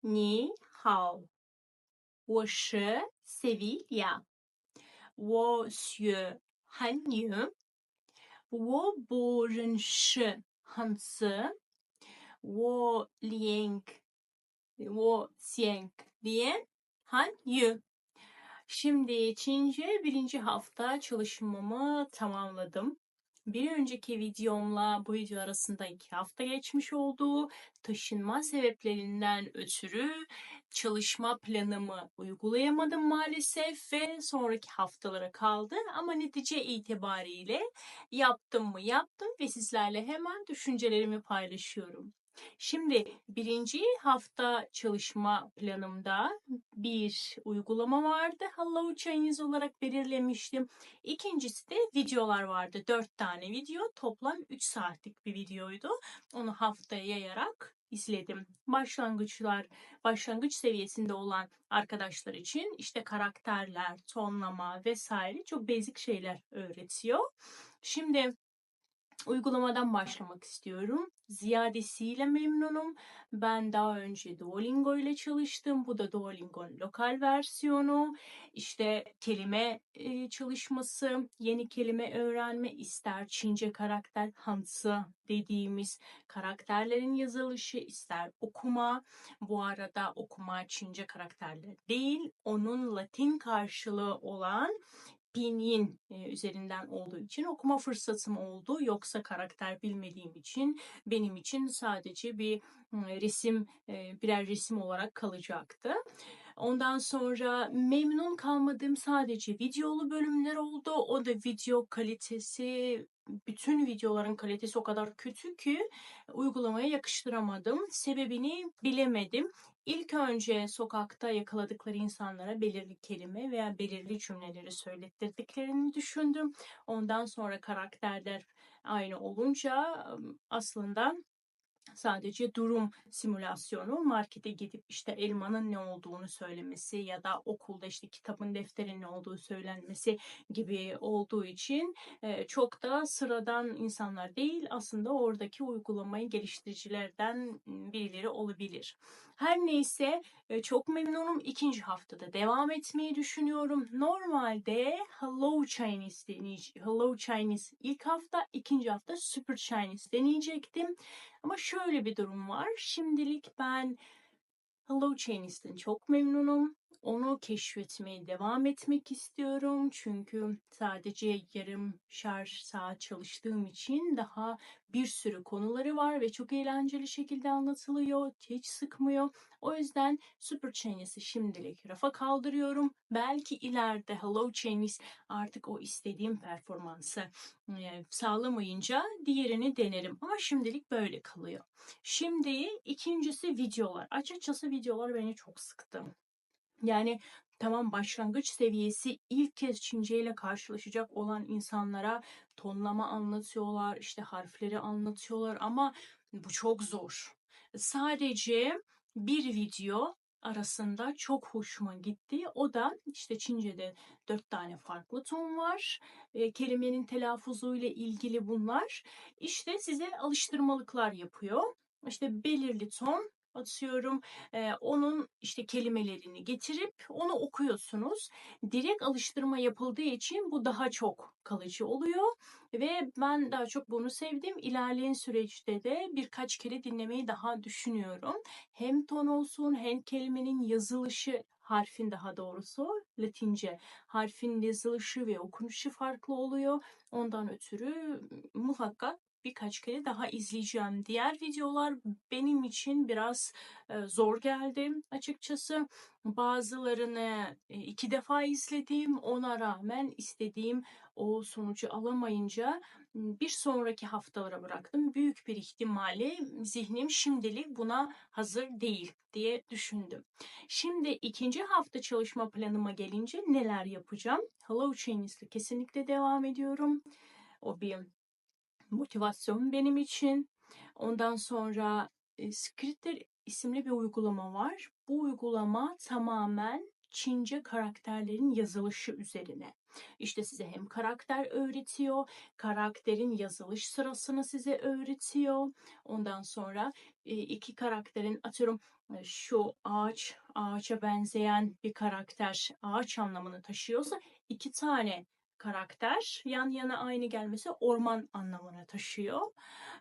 你好，我是 Sevilla，我学韩语，我不认识汉字，我练我想练 hanyu. Şimdi Çince birinci hafta çalışmamı tamamladım. Bir önceki videomla bu video arasında iki hafta geçmiş oldu. Taşınma sebeplerinden ötürü çalışma planımı uygulayamadım maalesef ve sonraki haftalara kaldı. Ama netice itibariyle yaptım mı yaptım ve sizlerle hemen düşüncelerimi paylaşıyorum. Şimdi birinci hafta çalışma planımda bir uygulama vardı. Hello Chinese olarak belirlemiştim. İkincisi de videolar vardı. Dört tane video. Toplam 3 saatlik bir videoydu. Onu haftaya yayarak izledim. Başlangıçlar, başlangıç seviyesinde olan arkadaşlar için işte karakterler, tonlama vesaire çok basic şeyler öğretiyor. Şimdi uygulamadan başlamak istiyorum. Ziyadesiyle memnunum. Ben daha önce Duolingo ile çalıştım. Bu da Duolingo'nun lokal versiyonu. İşte kelime e, çalışması, yeni kelime öğrenme, ister Çince karakter hansı dediğimiz karakterlerin yazılışı, ister okuma. Bu arada okuma Çince karakterler değil, onun Latin karşılığı olan pinyin üzerinden olduğu için okuma fırsatım oldu. Yoksa karakter bilmediğim için benim için sadece bir resim, birer resim olarak kalacaktı. Ondan sonra memnun kalmadığım sadece videolu bölümler oldu. O da video kalitesi, bütün videoların kalitesi o kadar kötü ki uygulamaya yakıştıramadım. Sebebini bilemedim. İlk önce sokakta yakaladıkları insanlara belirli kelime veya belirli cümleleri söylettirdiklerini düşündüm. Ondan sonra karakterler aynı olunca aslında sadece durum simülasyonu markete gidip işte elmanın ne olduğunu söylemesi ya da okulda işte kitabın defterin ne olduğu söylenmesi gibi olduğu için çok da sıradan insanlar değil aslında oradaki uygulamayı geliştiricilerden birileri olabilir. Her neyse çok memnunum. İkinci haftada devam etmeyi düşünüyorum. Normalde Hello Chinese deneyeceğim. Hello Chinese ilk hafta, ikinci hafta Super Chinese deneyecektim. Ama şöyle bir durum var. Şimdilik ben Hello Chinese'den çok memnunum. Onu keşfetmeye devam etmek istiyorum. Çünkü sadece yarım şarj saat çalıştığım için daha bir sürü konuları var ve çok eğlenceli şekilde anlatılıyor. Hiç sıkmıyor. O yüzden Super Chinese şimdilik rafa kaldırıyorum. Belki ileride Hello Chinese artık o istediğim performansı sağlamayınca diğerini denerim. Ama şimdilik böyle kalıyor. Şimdi ikincisi videolar. Açıkçası videolar beni çok sıktı. Yani tamam başlangıç seviyesi ilk kez Çince ile karşılaşacak olan insanlara tonlama anlatıyorlar, işte harfleri anlatıyorlar ama bu çok zor. Sadece bir video arasında çok hoşuma gitti. O da işte Çince'de dört tane farklı ton var. E, kelimenin telaffuzuyla ilgili bunlar. İşte size alıştırmalıklar yapıyor. İşte belirli ton atıyorum e, onun işte kelimelerini getirip onu okuyorsunuz. Direkt alıştırma yapıldığı için bu daha çok kalıcı oluyor ve ben daha çok bunu sevdim. İlerleyen süreçte de birkaç kere dinlemeyi daha düşünüyorum. Hem ton olsun hem kelimenin yazılışı harfin daha doğrusu Latince harfin yazılışı ve okunuşu farklı oluyor. Ondan ötürü muhakkak birkaç kere daha izleyeceğim. Diğer videolar benim için biraz e, zor geldi açıkçası. Bazılarını e, iki defa izledim. Ona rağmen istediğim o sonucu alamayınca bir sonraki haftalara bıraktım. Büyük bir ihtimalle zihnim şimdilik buna hazır değil diye düşündüm. Şimdi ikinci hafta çalışma planıma gelince neler yapacağım? Hello Chinese'le kesinlikle devam ediyorum. O bir motivasyon benim için. Ondan sonra e, Scripter isimli bir uygulama var. Bu uygulama tamamen Çince karakterlerin yazılışı üzerine. İşte size hem karakter öğretiyor, karakterin yazılış sırasını size öğretiyor. Ondan sonra e, iki karakterin atıyorum e, şu ağaç, ağaça benzeyen bir karakter ağaç anlamını taşıyorsa iki tane karakter yan yana aynı gelmesi orman anlamına taşıyor.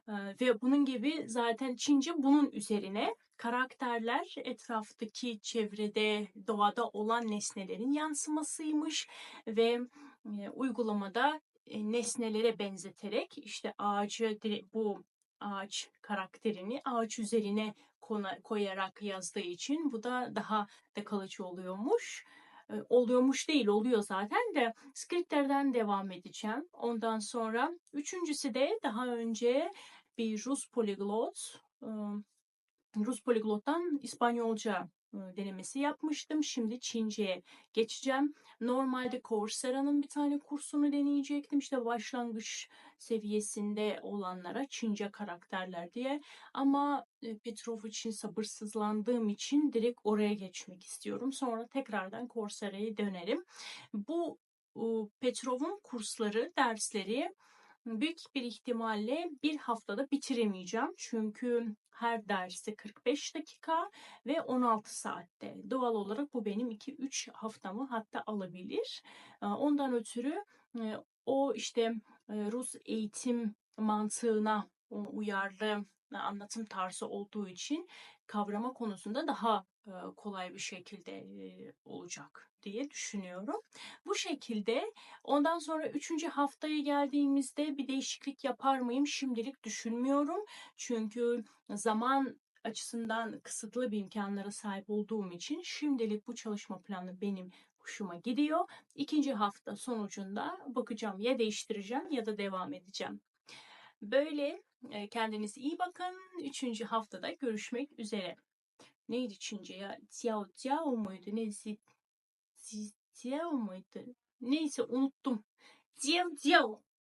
Ve bunun gibi zaten Çince bunun üzerine karakterler etraftaki çevrede, doğada olan nesnelerin yansımasıymış ve uygulamada e, nesnelere benzeterek işte ağacı bu ağaç karakterini ağaç üzerine koyarak yazdığı için bu da daha da kalıcı oluyormuş. Oluyormuş değil, oluyor zaten de skriptlerden devam edeceğim. Ondan sonra üçüncüsü de daha önce bir Rus poliglot, Rus poliglottan İspanyolca denemesi yapmıştım. Şimdi Çince'ye geçeceğim. Normalde Coursera'nın bir tane kursunu deneyecektim. İşte başlangıç seviyesinde olanlara Çince karakterler diye. Ama e, Petrov için sabırsızlandığım için direkt oraya geçmek istiyorum. Sonra tekrardan Coursera'ya dönerim. Bu e, Petrov'un kursları, dersleri büyük bir ihtimalle bir haftada bitiremeyeceğim. Çünkü her dersi 45 dakika ve 16 saatte. Doğal olarak bu benim 2-3 haftamı hatta alabilir. Ondan ötürü o işte Rus eğitim mantığına uyarlı anlatım tarzı olduğu için kavrama konusunda daha e, kolay bir şekilde e, olacak diye düşünüyorum. Bu şekilde ondan sonra üçüncü haftaya geldiğimizde bir değişiklik yapar mıyım şimdilik düşünmüyorum. Çünkü zaman açısından kısıtlı bir imkanlara sahip olduğum için şimdilik bu çalışma planı benim hoşuma gidiyor. İkinci hafta sonucunda bakacağım ya değiştireceğim ya da devam edeceğim. Böyle e, kendinize iyi bakın. Üçüncü haftada görüşmek üzere. Neydi Çince ya? Ciao ciao muydu? Neyse. Ciao muydu? Neyse unuttum. Ciao ciao.